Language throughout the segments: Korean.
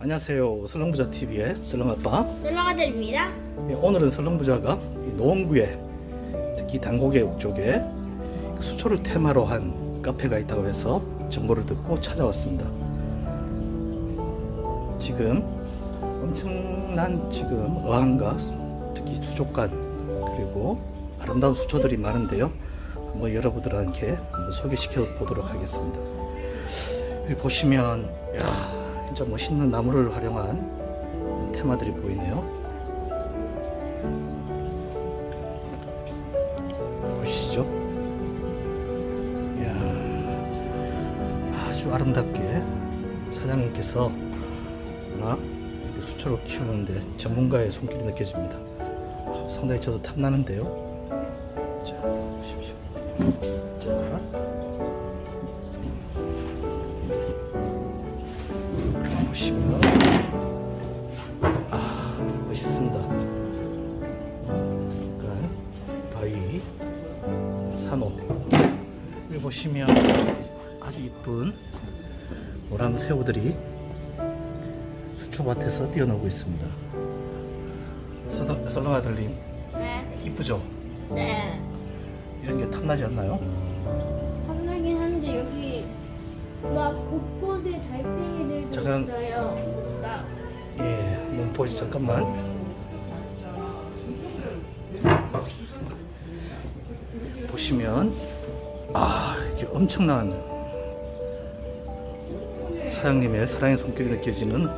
안녕하세요. 설렁부자 TV의 설렁아빠. 설렁아들입니다. 예, 오늘은 설렁부자가 이 노원구에 특히 단고개역 쪽에 수초를 테마로 한 카페가 있다고 해서 정보를 듣고 찾아왔습니다. 지금 엄청난 지금 어항과 특히 수족관 그리고 아름다운 수초들이 많은데요. 한번 여러분들한테 한번 소개시켜 보도록 하겠습니다. 여기 보시면 야 진짜 멋있는 나무를 활용한 테마들이 보이네요. 보시죠. 이야, 아주 아름답게 사장님께서 워낙 수초를 키우는데 전문가의 손길이 느껴집니다. 아, 상당히 저도 탐나는데요. 자, 보십시오. 산호 여기 보시면 아주 이쁜 노랑 새우들이 수초밭에서 뛰어놀고 있습니다. 썰렁- 썰렁아들님 네. 이쁘죠? 네. 이런 게 탐나지 않나요? 탐나긴 하는데 여기 막 곳곳에 달팽이들도 잠깐. 있어요. 나. 예, 보시 잠깐만. 보시면 아 이게 엄청난 사장님의 사랑의 손길이 느껴지는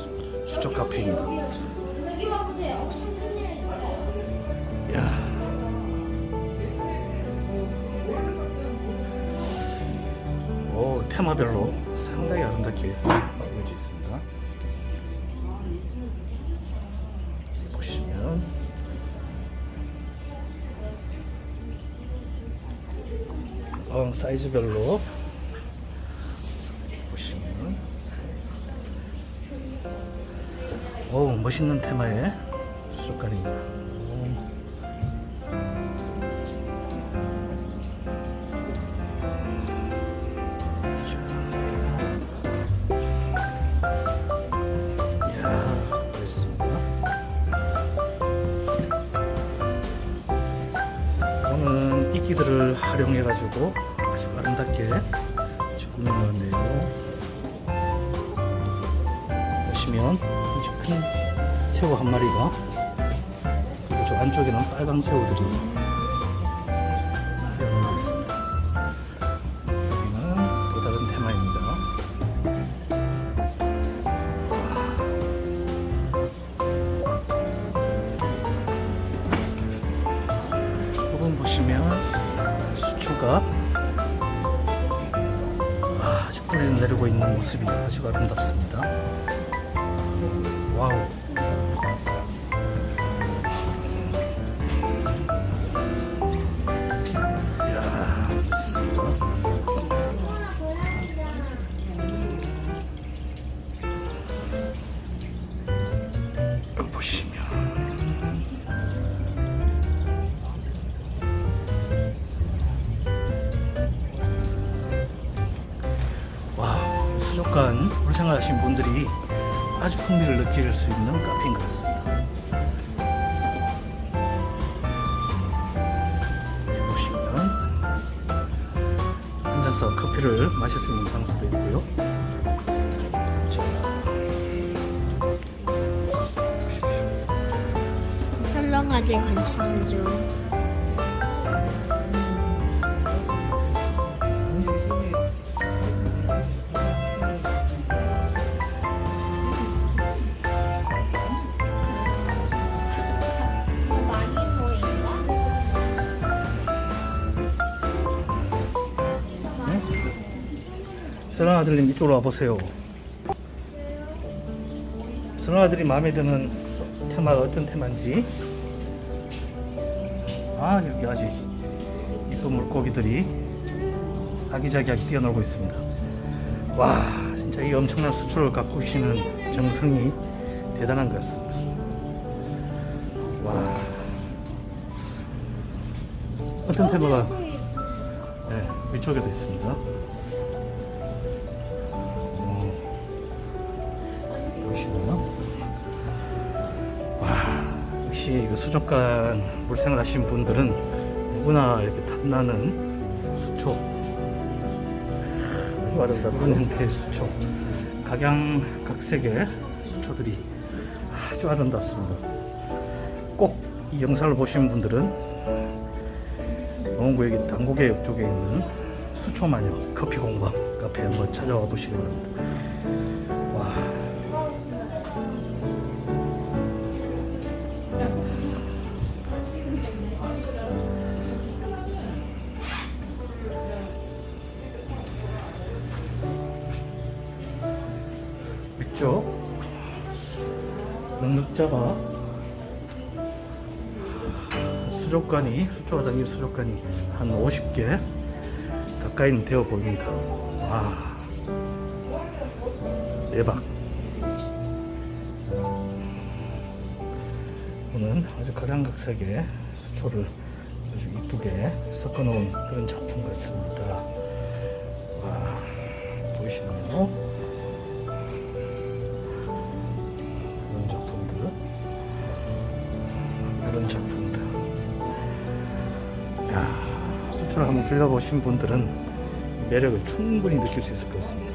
수족 카페입니다. 야. 오, 테마별로 상당히 아름답게 꾸며져 있습니다. 어항 사이즈별로. 보시면. 오 멋있는 테마의 수족관입니다. 이끼들을 활용해 가지고 아름답게 꾸며놓았네요. 보시면 아주 큰 새우 한 마리가 그리고 저 안쪽에는 빨강 새우들이 내리고 있는 모습이 아주 아름답습니다. 와우. 아주 흥미를 느낄 수 있는 카페인 것 같습니다. 보시면 앉아서 커피를 마실 수 있는 장소도 있고요. 설렁아들 괜찮죠. 설랑 아들님 이쪽으로 와보세요. 설랑 아들이 마음에 드는 테마가 어떤 테마인지. 아 여기 아주 이쁜 물고기들이 아기자기하게 뛰어놀고 있습니다. 와 진짜 이 엄청난 수출을 가꾸시는 정성이 대단한 것 같습니다. 와 어떤 테마가 네, 위쪽에도 있습니다. 보시면? 와 역시 이거 수족관 물생활 하신 분들은 누구나 이렇게 탐나는 수초. 아주 아름다운 형태의 수초. 각양각색의 수초들이 아주 아름답습니다. 꼭 이 영상을 보신 분들은 영원구역의 당고개 쪽에 있는 수초마녀 커피 공방 카페 한번 찾아와 보시기 바랍니다 넉넉자가 수족관이 담긴 수족관이 한 50개 가까이는 되어 보입니다. 와 대박. 오늘 아주 각양각색의 수초를 아주 이쁘게 섞어 놓은 그런 작품 같습니다. 와 보이시나요? 작품들 야 수출을 한번 길러보신 분들은 매력을 충분히 느낄 수 있을 것 같습니다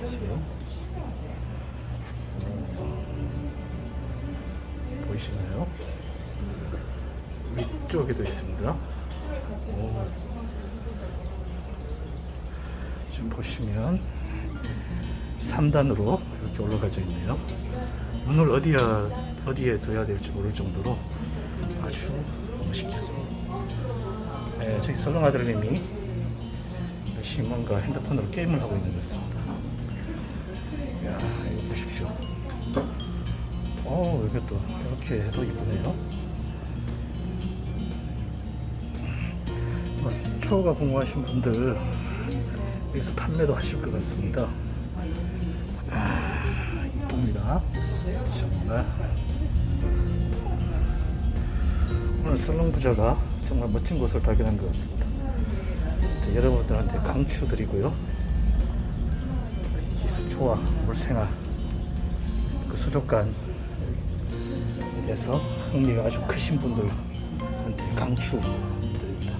보세요 음, 보이시나요? 위쪽에도 있습니다 오. 지금 보시면 3단으로 이렇게 올라가져 있네요. 문을 어디야, 어디에 둬야 될지 모를 정도로 아주 멋있겠습니다. 네, 저기 설렁 아들님이 열심히 뭔가 핸드폰으로 게임을 하고 있는 것 같습니다. 이야, 이거 보십시오. 어, 여기 또 이렇게 해도 이쁘네요. 뭐, 수초가 궁금하신 분들 여기서 판매도 하실 것 같습니다. 아, 이쁩니다. 정말. 오늘 설렁 부자가 정말 멋진 곳을 발견한 것 같습니다. 자, 여러분들한테 강추드리고요. 이 수초와 물생활, 그 수족관에서 흥미가 아주 크신 분들한테 강추드립니다.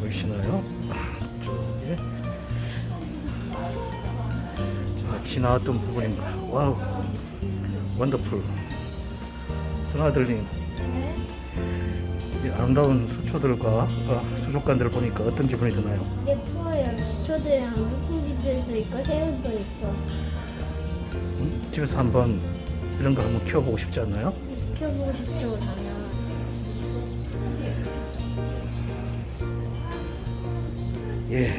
보이시나요? 이쪽에 지나왔던 부분입니다. 와우, 원더풀. 선아들님, 이 아름다운 수초들과 어, 수족관들을 보니까 어떤 기분이 드나요? 예뻐요. 수초들이랑 물고기들도 있고 새우도 있고 음? 집에서 한번 이런 거 한번 키워보고 싶지 않나요? 키워보고 싶죠 가면. 예,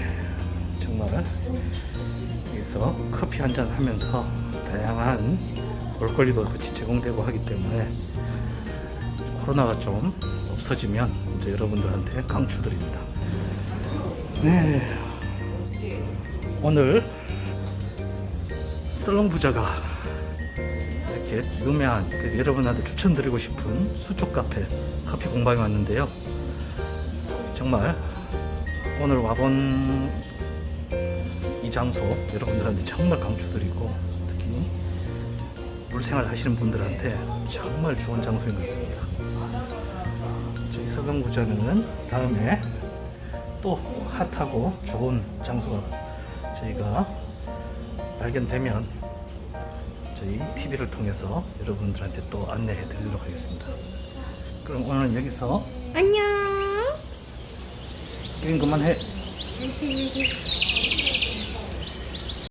정말 여기서 커피 한 잔 하면서 다양한 볼거리도 같이 제공되고 하기 때문에 코로나가 좀 없어지면 이제 여러분들한테 강추드립니다. 네, 오늘 슬롱 부자가 이렇게 유명한 그 여러분한테 추천드리고 싶은 수족 카페 커피 공방에 왔는데요. 정말 오늘 와본 이 장소 여러분들한테 정말 강추드리고 특히 물생활 하시는 분들한테 정말 좋은 장소인 것 같습니다. 저희 서강구자는 다음에 또 핫하고 좋은 장소가 저희가 발견되면 저희 TV를 통해서 여러분들한테 또 안내해 드리도록 하겠습니다. 그럼 오늘 여기서 안녕. 게임 그만해.